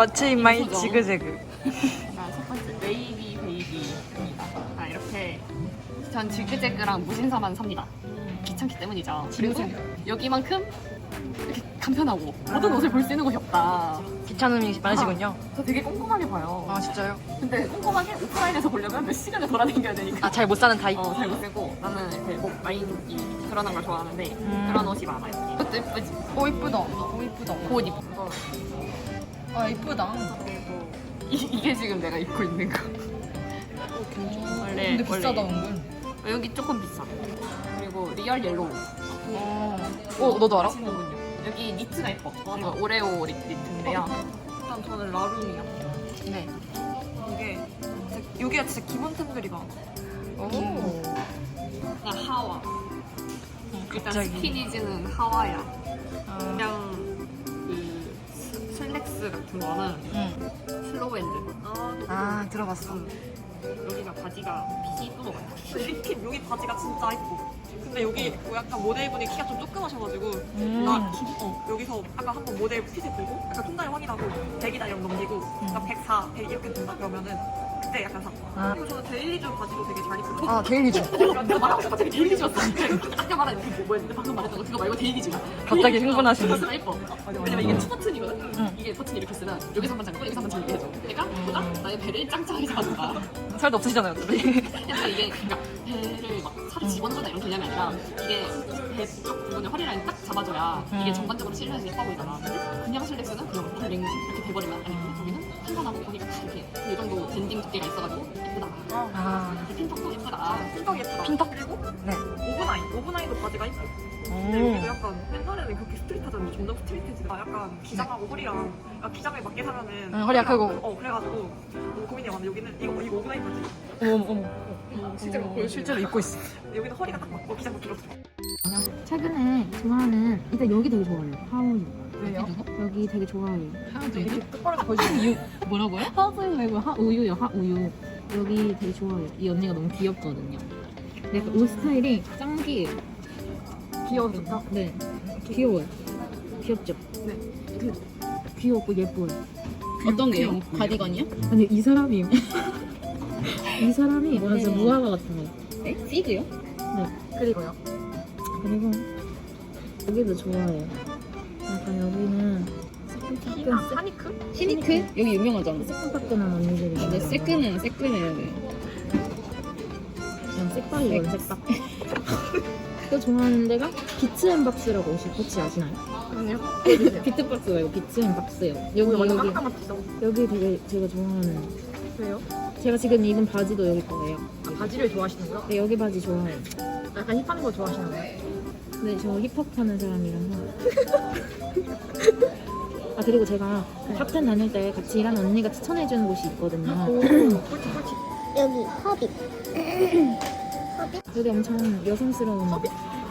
What's in my 이쁘죠? 지그재그? 자, 첫 번째 베이비 베이비입니다. 아, 이렇게 전 지그재그랑 무신사만 삽니다. 귀찮기 때문이죠. 그리고 여기만큼 이렇게 간편하고 모든 옷을 볼 수 있는 곳이 없다. 귀찮음이 많으시군요. 저 되게 꼼꼼하게 봐요. 아 진짜요? 근데 꼼꼼하게 오프라인에서 보려면 몇 시간을 돌아다녀야 되니까. 아 잘 못 사는 타입. 어, 잘 못 쓰고 나는 이렇게 목 라인이 드러난 걸 좋아하는데 음. 그런 옷이 많아요. 이것도 예쁘지? 오 이쁘다. 오 이쁘다. 곧 입고 아 이쁘다. 그리고 이, 이게 지금 내가 입고 있는 거. 원래 근데 비싸다 원래 은근. 여기 조금 비싸. 그리고 리얼 옐로우. 오 너도 알아? 아시는군요. 여기 니트가 예뻐. 이거 오레오 리- 니트인데요. 일단 저는 라룸이요. 네. 이게 진짜, 여기가 진짜 기본템들이 많아. 오. 그냥 하와. 일단 갑자기. 스키니즈는 하와야. 아, 그냥 그 스- 슬랙스 같은 거는 응. 슬로우핸드. 아, 아 들어봤어. 여기가 바지가 핏이 이쁜 것 같아. 이렇게 여기 바지가 진짜 이뻐. 근데 여기 뭐 약간 모델분이 키가 좀 조그마셔가지고 음. 나 어, 여기서 아까 한번 모델 핏을 보고 약간 통장을 확인하고 100이다 이러면 넘기고 나 104, 100 이렇게 된다 그러면은 그 때 약간 사. 아. 그리고 저는 데일리즈 바지도 되게 잘 입거든요. 아 데일리즈. 내가 말하고 싶어 갑자기 데일리즈였어. 아까 말한 그 뭐였는데 방금 말했던 거 그거 말고 데일리즈야. 갑자기 흥분하시네. 진짜 예뻐. 왜냐면 이게 투 버튼이거든. 응. 이게 버튼 이렇게 쓰면 여기서 한번 잠고 여기서 한번 잠게 해줘. 그러니까 뭐가 나의 배를 짱짱하게 잡아준다. 살도 없으시잖아요. 근데 이게 그러니까 배를 막 살을 집어넣어준다 이런 개념이 아니라 이게 배쪽 부분에 허리 라인 딱 잡아줘야 이게 음. 전반적으로 실루엣이 예뻐 보이잖아. 그냥 슬랙스는 그냥 링 이렇게 돼버리면 아니 거기는 탄탄하고 보니까 다 이렇게 이 정도 밴딩 두께가 있어가지고 예쁘다. 아. 이렇게 핀턱도 예쁘다. 핀턱 예쁘다. 핀턱? 그리고 네. 오브나인. 오브나인도 바지가 이뻐. 근데 여기도 오. 약간 옛날에는 그렇게 스트릿하잖아요. 점점 스트릿해지다. 약간 기장하고 허리랑 아, 기장에 맞게 사면은 응, 허리 약하고. 어 그래가지고 너무 고민이 많은데 여기는 이거 이거 오브나인 바지. 어머 어머. 실제로 어. 실제로 입고 있어. 여기는 허리가 딱 맞고 기장도 좋아. 최근에 좋아하는 일단 여기 되게 좋아해요. 하우이. 왜요? 여기 되게 똑바로 보여주세요. 뭐라고요? 하우이 말고 하우유요. 하우유. 여기 되게 좋아해요. 이 언니가 너무 귀엽거든요. 근데 약간 옷 스타일이 짱기예요. 귀여워 좋다. 네. 귀여워요. 귀엽죠? 네. 그, 귀엽고 예뻐요. 어떤 게요? 가디건이요? 아니 이 사람이요. 이 사람이 완전 네. 무화과 같아요. 네? 시드요? 그리고요. 그리고 여기도 좋아해요. 약간 여기는 아, 하니크? 시니크? 여기 유명하잖아. 새끈새끈한 언니들이. 근데 새끈해, 새끈해야 돼. 그냥 색박이거든 색박. 또 좋아하는 데가 비츠앤박스라고 혹시, 혹시 아시나요? 아니요. 비트박스 말고 비츠앤박스요. 여기 완전 여기 깜깜하죠. 여기 되게 제가 좋아하는. 왜요? 제가 지금 입은 바지도 여기 거예요. 아, 바지를 좋아하시는구나. 네, 여기 바지 좋아해요. 약간 힙한 거 좋아하시는 거예요? 근데 저 힙합 하는 사람이라서. 아 그리고 제가 탑텐 다닐 때 같이 일하는 언니가 추천해주는 곳이 있거든요. 꿀팁. 여기 허비 여기 엄청 여성스러운 허빗?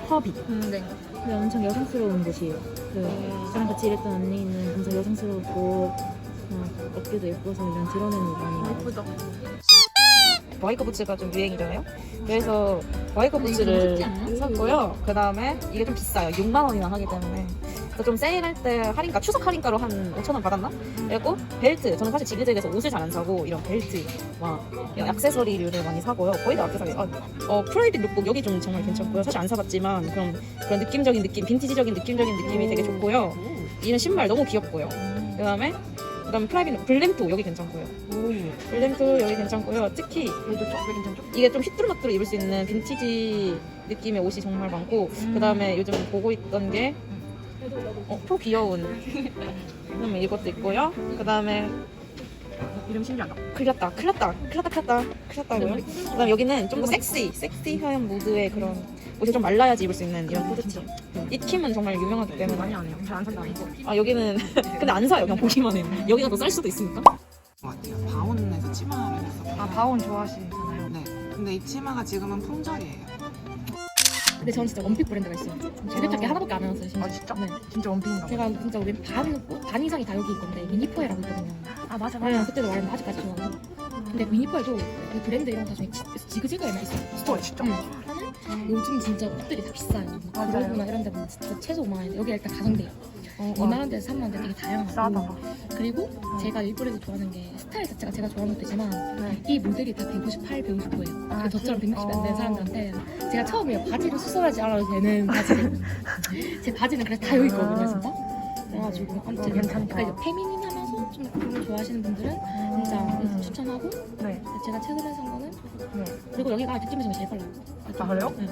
허빗. 음, 네. 근데 엄청 여성스러운 곳이에요. 그 저랑 같이 일했던 언니는 엄청 여성스럽고 막 어깨도 예뻐서 이런 드러내는 거 나와요. 예쁘죠? 와이커 부츠가 좀 유행이잖아요. 그래서 와이커 부츠를 샀고요. 그 다음에 이게 좀 비싸요. 6만 원이나 하기 때문에. 그래서 좀 세일할 때 할인가 추석 할인가로 한 5천 원 받았나? 그리고 벨트. 저는 사실 지그재그에서 옷을 잘 안 사고 이런 벨트, 막 액세서리류를 많이 사고요. 거의 다 액세서리. 아, 어, 프라이빗 룩북 여기 좀 정말 괜찮고요. 사실 안 사봤지만 그런 그런 느낌적인 느낌, 빈티지적인 느낌적인 느낌이 되게 좋고요. 이런 신발 너무 귀엽고요. 그 다음에 그다음 프라이빗 룩, 블랙도 여기 괜찮고요. 블랙도 여기 괜찮고요. 특히 괜찮죠? 이게 좀 휘뚜루마뚜루 입을 수 있는 빈티지 느낌의 옷이 정말 많고 그 다음에 요즘 보고 있던 게 어, 또 귀여운 그다음에 이것도 있고요 그 다음에 이름 신기하다. 큰일 났다 큰일 났다 큰일 났다 큰일 났다 큰일 났다고요 그 다음에 여기는 좀 더 섹시 섹시한 무드의 그런 옷이 좀 말라야지 입을 수 있는 이런 후드티 이킴은 정말 유명하기 많이 때문에 안 해요. 잘 안 산다. 아 여기는 근데 안 사요 그냥 보기만 해요 여기가 더 쌀 수도 있으니까 것 같아요. 바온에서 치마를 했었거든요. 아 바온 좋아하시잖아요. 네. 근데 이 치마가 지금은 품절이에요. 근데 저는 진짜 원픽 브랜드가 있어요. 제대 찾기 하나밖에 안 해놨어요. 심지어. 아 진짜? 네. 진짜 원픽인가 봐. 제가 진짜 우리 반, 반 이상이 다 여기 있건데 미니포에라고 있거든요. 아 맞아 네, 그때도 말했는데 아직까지 좋아하고. 근데 미니포에도 이 브랜드 이런 거다 중에 지- 지그재그에만 있어요. 어 진짜? 응. 요즘 진짜 옷들이 다 비싸요. 맞아요. 그러구나 이런 데 보면 진짜 최소 5만 원인데 여기 일단 가성비예요. 2만 원대에서 3만 원대 되게 다양하고 싸다. 그리고 제가 일본에서 좋아하는 게 스타일 자체가 제가 좋아하는 것도 있지만 이 모델이 다 158, 159예요. 아, 그 저처럼 160이 안 되는 어. 사람들한테 제가 처음에 바지를 수선하지 않아도 되는 바지를 제 바지는 그래서 다 여기 있거든요 진짜. 그래가지고 아무튼 괜찮다. 그러니까 페미닌하면서 좀 그런 걸 좋아하시는 분들은 진짜 추천하고 네. 제가 최근에 산 거는 네. 그리고 여기가 뒷짐이 제일 빨라요. 아, 그래요? 네.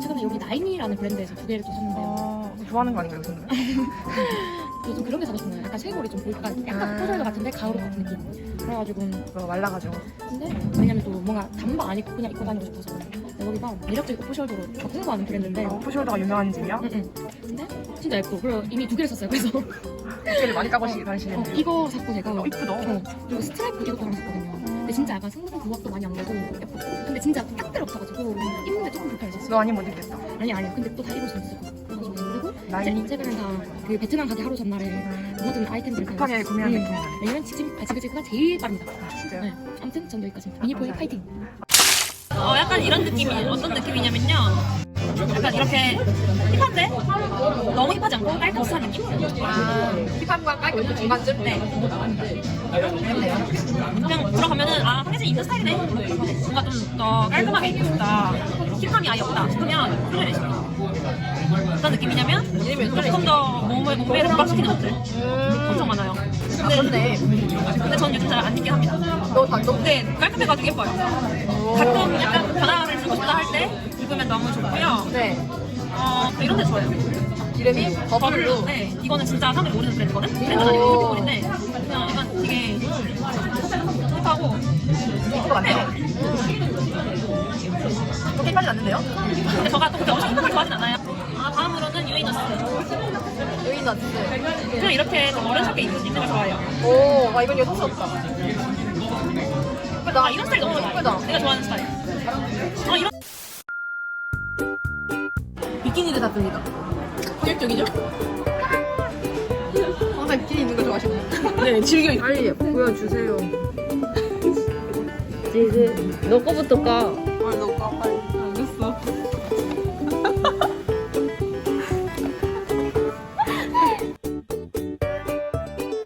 최근에 여기 나인이라는 브랜드에서 두 개를 또 샀는데요. 어, 좋아하는 거 아닌가요? 요즘 그런 게 사고 싶나요? 약간 쇄골이 좀 보일까? 약간 포절도 같은데 가오로 같은 느낌. 그래가지고 그거 말라가지고. 근데 왜냐면 또 뭔가 안 입고 그냥 입고 다니고 싶어서 근데 여기가 매력적인 오프숄더로 막 홍보하는 브랜드인데 오프숄더가 유명한 집이야? 응, 응. 근데 진짜 예뻐. 그리고 이미 두 개를 샀어요. 그래서 제일 많이 까고 어, 다니시는데. 이거 샀고 제가 어, 이쁘다. 어, 그리고 스트라이프 이것도 하나 샀거든요. 근데 진짜 약간 성분 부각도 많이 안 되고 예뻐. 근데 진짜 딱 필요 없어가지고 입는데 조금 불편했었어. 너 아니면 못 입겠다. 아니 아니 근데 또 다 입을 수것 나인이? 제, 최근에 다그 베트남 가기 하루 전날에 모든 아이템들을 급하게 다 구매하는 음. 느낌이네. 왜냐면 지금 아, 지그지그가 제일 빠릅니다. 진짜요? 네. 아무튼 전 여기까지. 미니포이 감사합니다. 파이팅. 어, 약간 이런 느낌이 어떤 느낌이냐면요. 약간 이렇게 힙한데 너무 힙하지 않고 깔끔한 느낌? 아, 힙함과 깔끔한 중간쯤? 네. 그냥 들어가면은 아, 황혜진 입는 스타일이네. 뭔가 좀 더 깔끔하게 입고 싶다. 힙함이 아예 없다 싶으면 시켜. 어떤 느낌이냐면 조금 더 몸을 몸매를 부각시키는 옷들 엄청 많아요. 근데 근데 전 요즘 잘 안 입긴 합니다. 너 단독? 네, 깔끔해가지고 예뻐요. 가끔 약간 변화를 주고 싶다 할 때 입으면 너무 좋고요. 네. 어, 이런 데 좋아요. 이름이 버블루. 네, 이거는 진짜 사람들이 모르는 브랜드거든? 브랜드는 아니고 쇼핑몰인데 그냥 약간 되게 힙하고 맞네요. 힙하진 않는데요? 근데 저가 또 그렇게 엄청 걸 좋아하진 않아요. 아, 다음으로는 유이너스. 유이너스. 그냥 이렇게 좀 어른스럽게 입는 거 좋아해요. 오, 아 이건 여성스럽다. 나 이런 스타일 너무 예쁘다. 내가 좋아하는 스타일. 아 이런 비키니를 샀습니다. 폭력적이죠? 항상 비키니 입는 거 좋아하시고. 네, 즐겨. 빨리 보여주세요. 지금 너 거부터 까. ha ha ha